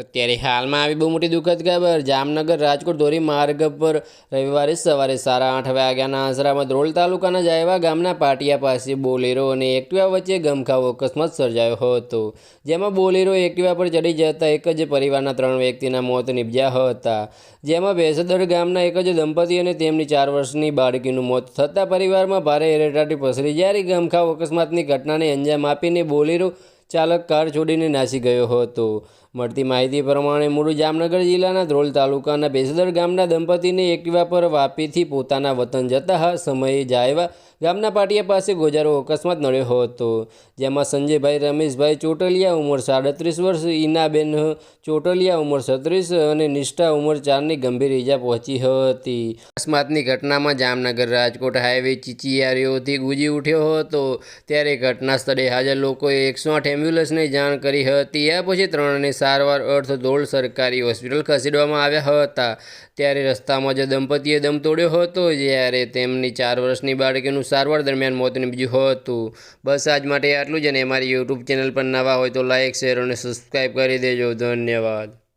અત્યારે હાલમાં આવી બહુ મોટી દુઃખદ ખબર. જામનગર, રાજકોટ, ધોરી માર્ગ પર રવિવારે સવારે સાડા આઠ વાગ્યાના આશરામાં ધ્રોલ તાલુકાના જાયવા ગામના પાટિયા પાસે બોલેરો અને એક્ટિવા વચ્ચે ગમખાવ અકસ્માત સર્જાયો હતો. જેમાં બોલેરો એક્ટિવા પર ચડી જતા એક જ પરિવારના ત્રણ વ્યક્તિના મોત નિપજ્યા હતા. જેમાં ભેંસદર ગામના એક જ દંપતી અને તેમની ચાર વર્ષની બાળકીનું મોત થતાં પરિવારમાં ભારે એરેટાટી પસરી. જ્યારે ગમખાવ અકસ્માતની ઘટનાને અંજામ આપીને બોલેરો ચાલક કાર છોડીને નાસી ગયો હતો. મળતી માહિતી પ્રમાણે મૂળ જામનગર જિલ્લાના ધ્રોલ તાલુકાના બેસદર ગામના દંપતીને એક્ટિવા પર વાપીથી પોતાના વતન જતા સમયે જાયવા ગામના પાટિયા પાસે ગોજારો અકસ્માત નડ્યો હતો. જેમાં સંજયભાઈ રમેશભાઈ ચોટલિયા ઉંમર સાડત્રીસ વર્ષ, ઈનાબેન ચોટલિયા ઉંમર છત્રીસ અને નિષ્ઠા ઉંમર ચારની ગંભીર ઈજા પહોંચી હતી. અકસ્માતની ઘટનામાં જામનગર રાજકોટ હાઈવે ચીચિયારીઓથી ગુજી ઉઠ્યો હતો. ત્યારે ઘટના સ્થળે હાજર લોકોએ એકસો આઠ એમ્બ્યુલન્સને જાણ કરી હતી. આ પછી ત્રણને સારવાર અર્થ ધોળ સરકારી હોસ્પિટલ ખસેડવામાં આવ્યા હતા. ત્યારે રસ્તામાં જ દંપતીએ દમ તોડ્યો હતો, જ્યારે તેમની ચાર વર્ષની બાળકીનું સારવાર દરમિયાન મોત નીપજ્યું હતું. બસ આજ માટે આટલું જ અને અમારી યુટ્યુબ ચેનલ પર નવા હોય તો લાઇક શેર અને સબસ્ક્રાઈબ કરી દેજો. ધન્યવાદ.